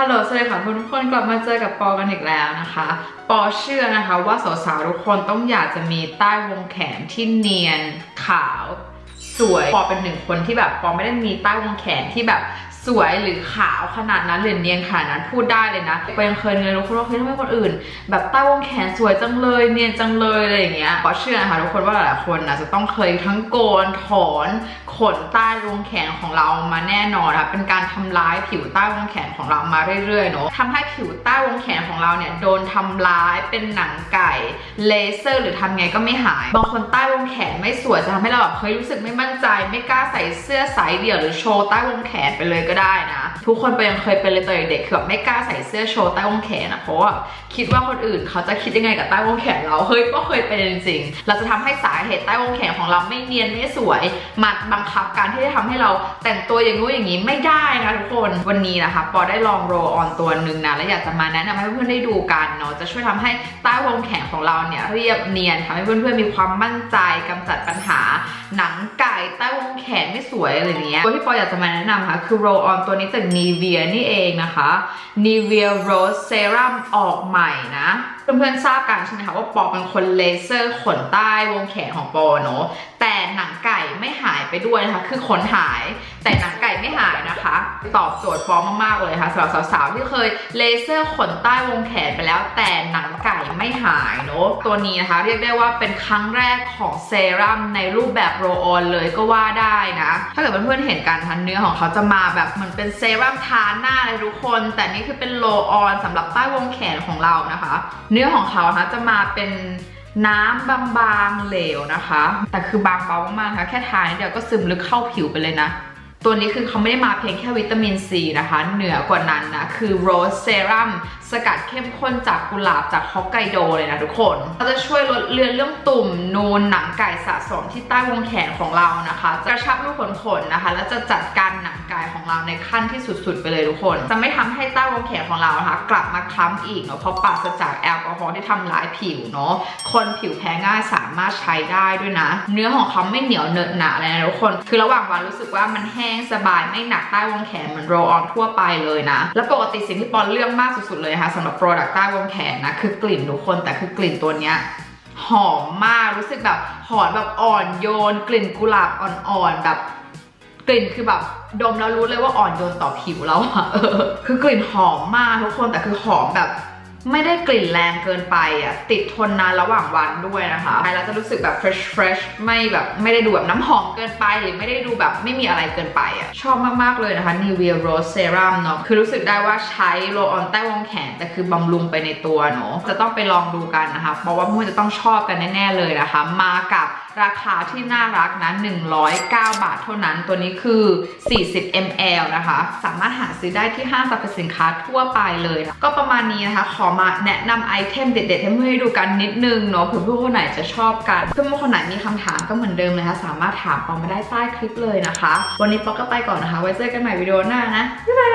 ฮัลโหลสวัสดีค่ะทุกคนกลับมาเจอกับปอกันอีกแล้วนะคะ ปอเชื่อนะคะว่าสาวๆทุกคนต้องอยากจะมีใต้วงแขนที่เนียนขาวสวย ปอเป็นหนึ่งคนที่แบบปอไม่ได้มีใต้วงแขนที่แบบ สวยหรือขาวขนาดนั้นหรือเนียนขนาดนั้นพูดได้เลยนะไปยังเคยเนียนรู้คนว่าเฮ้ยทำไมคนอื่น แบบใต้วงแขนสวยจังเลยเนียนจังเลยอะไรอย่างเงี้ยปอเชื่อนะคะทุกคนว่าหลายๆคนนะจะต้องเคยทั้งโกนถอนขนใต้วงแขนของเรามาแน่นอนนะคะเป็นการทำร้ายผิวใต้วงแขนของเรามาเรื่อยๆเนาะทำให้ผิวใต้วงแขนของเราเนี่ยโดนทำร้ายเป็นหนังไก่เลเซอร์ หรือทำไงก็ไม่หายบางคนใต้วงแขนไม่สวยจะทำให้เราแบบเฮ้ยรู้สึกไม่มั่นใจ ไม่กล้าใส่เสื้อสายเดี่ยวหรือโชว์ใต้วงแขนไปเลยก็ได้นะ ทุกคนไปยังเคยเป็นเลยตอนเด็กคือแบบไม่กล้าใส่เสื้อโชว์ใต้วงแขนนะเพราะว่าคิดว่าคนอื่นเขาจะคิดยังไงกับใต้วงแขนเราเฮ้ยก็เคยเป็นจริงๆเราจะทำให้สาเหตุใต้วงแขนของเราไม่เนียนไม่สวยมาบังคับการที่จะทำให้เราแต่งตัวอย่างงู้นอย่างนี้ไม่ได้นะทุกคนวันนี้นะคะปอได้ลองโรลออนตัวหนึ่งนะและอยากจะมาแนะนำให้เพื่อนๆได้ดูกันเนาะจะช่วยทำให้ใต้วงแขนของเราเนี่ยเรียบเนียนทำให้เพื่อนๆมีความมั่นใจกำจัดปัญหา หนังไก่ใต้วงแขนไม่สวยอะไรเงี้ยตัวที่ปออยากจะมาแนะนำค่ะคือโรลออนตัวนี้จาก Nivea นี่เองนะคะ Nivea Rose Serum ออกใหม่นะเพื่อนๆทราบกันใช่ไหมคะว่าปอเป็นคนเลเซอร์ขนใต้วงแขนของปอเนาะแต่หนังไก่ไม่หายไปด้วยนะคะ คือขนหายแต่หนังไก่ ไม่หายนะคะ ตอบโจทย์ปองมากๆเลยค่ะสำหรับสาวๆที่เคยเลเซอร์ขนใต้วงแขนไปแล้วแต่หนังไก่ไม่หายเนาะตัวนี้นะคะ เรียกได้ว่าเป็นครั้งแรกของเซรั่มในรูปแบบโรลออนเลยก็ว่าได้นะ ถ้าเกิดเพื่อนๆเห็นกันทันเนื้อของเขาจะมาแบบเหมือนเป็นเซรั่มทาหน้าเลยทุกคน แต่นี่คือเป็นโรลออนสำหรับใต้วงแขนของเรานะคะ เนื้อของเขานะคะจะมาเป็นน้ำบางๆเหลวนะคะ แต่คือบางเบามากๆนะคะแค่ทานิดเดียวก็ซึมลึกเข้าผิวไปเลยนะ ตัวนี้คือเขาไม่ได้มาเพียงแค่วิตามินซีนะคะ เหนือกว่านั้นนะ คือโรสเซรั่ม สกัดเข้มข้นจากกุหลาบจากฮอกไกโดเลยนะทุกคนเราจะช่วยลดเลือนเรื่องตุ่มนูนหนังไก่สะสมที่ใต้วงแขนของเรานะคะจะกระชับรูขนขนนะคะ และจะจัดการหนังไก่ของเราในขั้นที่สุดๆ ไปเลยทุกคน จะไม่ทำให้ใต้วงแขนของเรานะคะ กลับมาคล้ำอีกเนาะเพราะปราศจากแอลกอฮอล์ที่ทำร้ายผิวเนาะคนผิวแพ้ง่ายสามารถใช้ได้ด้วยนะ เนื้อของเขาไม่เหนียวเนอะหนะเลยนะทุกคน คือระหว่างวันรู้สึกว่ามันแห้งสบายไม่หนักใต้วงแขนเหมือนโรลออนทั่วไปเลยนะ แล้วปกติสิ่งที่ปอนเลือกมากสุดๆเลยนะคะสำหรับโปรดักต์ใต้วงแขนนะคือกลิ่นทุกคนแต่คือกลิ่นตัวเนี้ยหอมมากรู้สึกแบบหอมแบบอ่อนโยน กลิ่นกุหลาบอ่อนๆแบบ กลิ่นคือแบบดมแล้วรู้เลยว่าอ่อนโยนต่อผิวแล้วอะเออคือกลิ่นหอมมากทุกคนแต่คือหอมแบบ ไม่ได้กลิ่นแรงเกินไปอะติดทนนานระหว่างวันด้วยนะคะใช้แล้วจะรู้สึกแบบ fresh fresh ไม่แบบไม่ได้ดูแบบน้ำหอมเกินไป หรือไม่ได้ดูแบบไม่มีอะไรเกินไปอะชอบมาก ๆ เลยนะคะ Nivea Rose Serum เนาะคือรู้สึกได้ว่าใช้โรออนใต้วงแขน แต่คือบำรุงไปในตัวเนาะจะต้องไปลองดูกันนะคะ เพราะว่าเพื่นจะต้องชอบกันแน่ ๆ เลยนะคะ มากับ ราคาที่น่ารักนะ109 บาทเท่านั้น ตัวนี้คือ 40 ml นะคะ สามารถหาซื้อได้ที่ห้างสรรพสินค้าทั่วไปเลยนะก็ประมาณนี้นะคะ ขอมาแนะนำไอเทมเด็ดๆ ให้เพื่อนๆดูกันนิดนึงเนาะเผื่อเพื่อนคนไหนจะชอบกัน เพื่อนคนไหนมีคำถามก็เหมือนเดิมเลยนะคะ สามารถถามปอมาได้ใต้คลิปเลยนะคะ วันนี้ปอก็ไปก่อนนะคะ ไว้เจอกันใหม่วิดีโอหน้านะ บ๊ายบาย